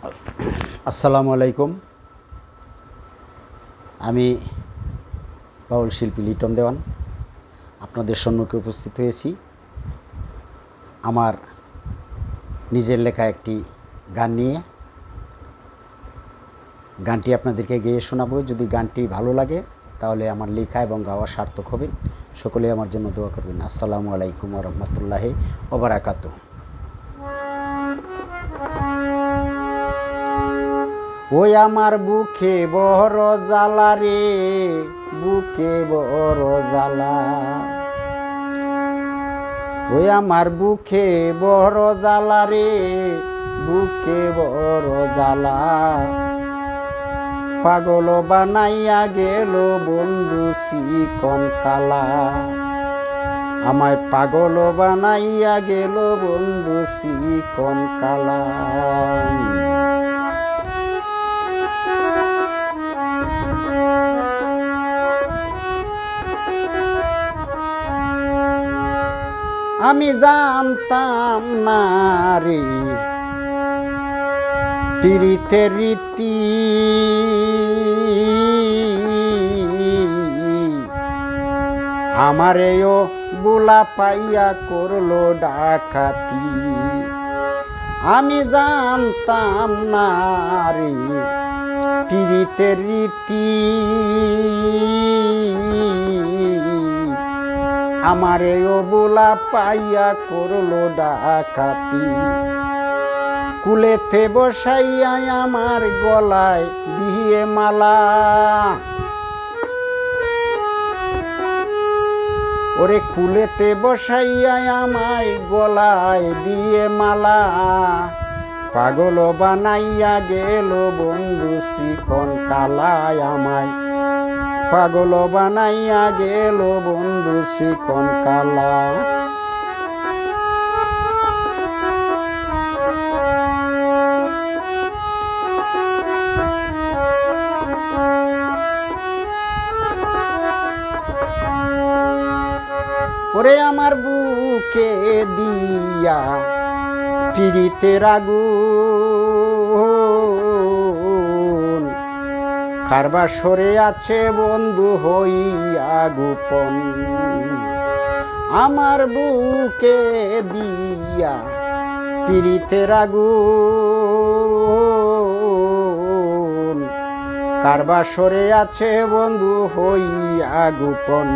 আসসালামু আলাইকুম। আমি বাউল শিল্পী লিটন দেওয়ান। আপনাদের সম্মুখে উপস্থিত হয়েছি। আমার নিজের লেখা একটি গান নিয়ে। গানটি আপনাদেরকে গেয়ে শোনাবো। যদি গানটি ভালো লাগে, তাহলে আমার লেখা এবং গাওয়া সার্থক হবেন। সকলে আমার জন্য দোয়া করবেন। আসসালামু আলাইকুম রহমতুল্লাহ ওবরাকাতু ওই আমার বুকে বড় জ্বালা রে, বুকে বড় জ্বালা। ওই আমার বুকে বড় জ্বালা রে, বুকে বড় জ্বালা। পাগল বানাইয়া গেল বন্ধু চিকন কালা। আমায় পাগল বানাইয়া গেল বন্ধু চিকন কালা। আমি জানতাম না রে পীড়িতের রীতি। আমারেও বুলা পাইয়া করল ডাকাতি। আমি জানতাম না রে পীড়িতের রীতি। আমারে ও বোলা পাইয়া করল ডাকাতি। কুলেতে বসাইয়া আমার গলায় দিয়ে মালা। ওরে কুলেতে বসাইয়া আমায় গলায় দিয়ে মালা। পাগল বানাইয়া গেল বন্ধু শিকন কালায় আমায় পাগল বানাইয়া গেল বন্ধু শিকন কালা। ওরে আমার বুকে দিয়া পিড়িতের আগুন কারবার সরে আছে বন্ধু হইয়া গোপন। আমার বুকে দিয়া পিড়িতের আগুন। কারবার সরে আছে বন্ধু হইয়া গোপন।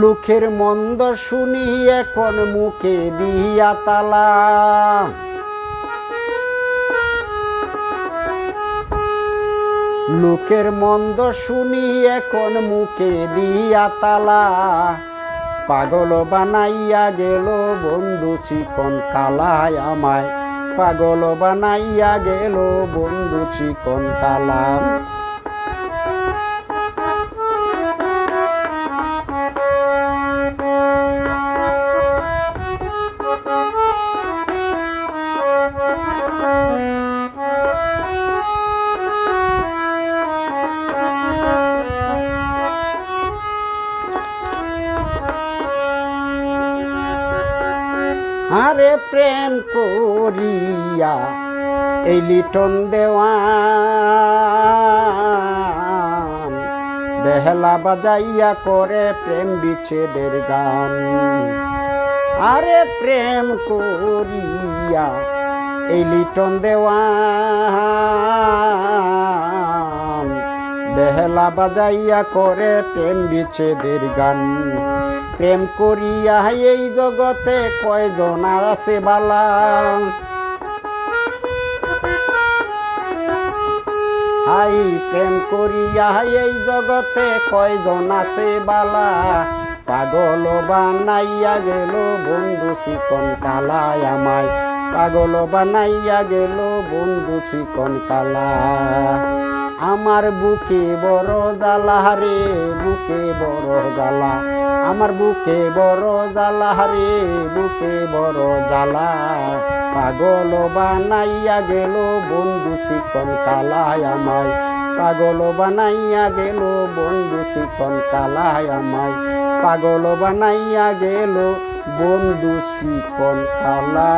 লোকের মন্দ শুনি এখন মুখে দিয়া তালা। লোকের মন্দ শুনি এখন মুখে দিয়া তালা। পাগল বানাইয়া গেল বন্ধু চিকন কালায় আমায়। পাগল বানাইয়া গেল বন্ধু চিকন কালা আরে প্রেম করিয়া এই লিটন দেওয়ান। বেহলা বাজাইয়া করে প্রেম বিচ্ছেদের গান। আরে প্রেম করিয়া এই লিটন দেওয়ান। বেহলা বাজাইয়া করে প্রেম বিচ্ছেদের গান। প্রেম করিয়া এই জগতে কয়জন আছে বালা? হাই, প্রেম করিয়া এই জগতে কয়জন আছে বালা? পাগল বানাইয়া গেল বন্ধু চিকন কালায় আমায়। পাগল বানাইয়া গেল বন্ধু চিকন কালা। আমার বুকে বড় জ্বালা রে, বুকে বড় জ্বালা। আমার বুকে বড় জ্বালা রে, বুকে বড় জ্বালা। পাগল বানাইয়া গেল বন্ধু চিকন কালায় আমায়। পাগল বানাইয়া গেল বন্ধু চিকন কালায় আমায়। পাগল বানাইয়া গেল বন্ধু চিকন কালা